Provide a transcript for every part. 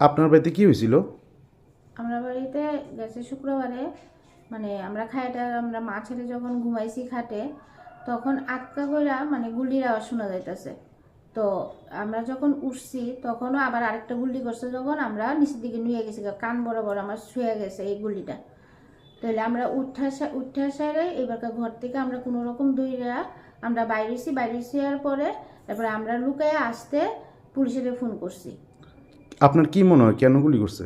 আপনার বাড়িতে কি হয়েছিল? আমরা বাড়িতে গেছে শুক্রবারে মানে আমরা খাইটা আমরা মা ছেলে যখন ঘুমাইছি খাটে তখন আটকা কইরা মানে গুলির আওয়াজ শোনা যাইতেছে। তো আমরা যখন উঠছি, তখনও আবার আরেকটা গুলি করছে যখন আমরা নিচের দিকে নুয়ে গেছি, কান বরাবর আমার শুয়ে গেছে এই গুলিটা তাহলে আমরা উঠা উঠা সারে এবারকার ঘর থেকে আমরা কোনো রকম দইরা আমরা বাইরেছি বাইরেছি আর পরে তারপরে আমরা লুকায় আসতে পুলিশের ফোন করছি। আপনার কি মনে হয় কেন গুলি করছে?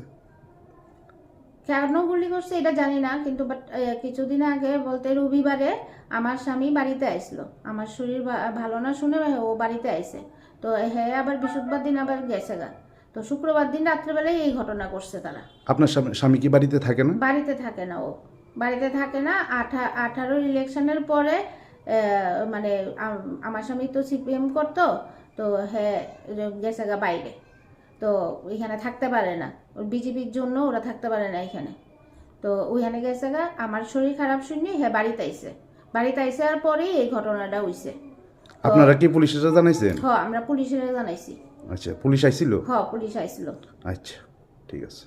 কেন গুলি করছে এটা জানি না কিন্তু বাট কিছুদিন আগে বলতে রবিবারে আমার স্বামী বাড়িতে আইসলো আমার শরীর ভালো না শুনে ও বাড়িতে আইছে। তো হ্যাঁ আবার বৃহস্পতিবার দিন আবার গেছে গা। তো শুক্রবার দিন রাত্রেবেলায় এই ঘটনা করছে তারা। আপনার স্বামী- কি বাড়িতে থাকে না? বাড়িতে থাকে না ও। বাড়িতে থাকে না আঠা আঠারো ইলেকশনের পরে মানে আমার স্বামী তো সিপিএম করতো তো হ্যাঁ গেছে গা বাইরে। তো ওইখানে থাকতে পারে না। বিজেপির জন্য ওরা থাকতে পারে না এখানে। তো ওইখানে গেছে গা আমার শরীর খারাপ শুনি হ্যাঁ বাড়িতে আইসে বাড়িতে আইসে আর পরেই এই ঘটনাটা হইছে। আপনারা কি পুলিশে জানাইছেন? হ্যাঁ আমরা পুলিশে জানাইছি। আচ্ছা পুলিশ আইছিল? হ্যাঁ পুলিশ আইছিল। আচ্ছা ঠিক আছে।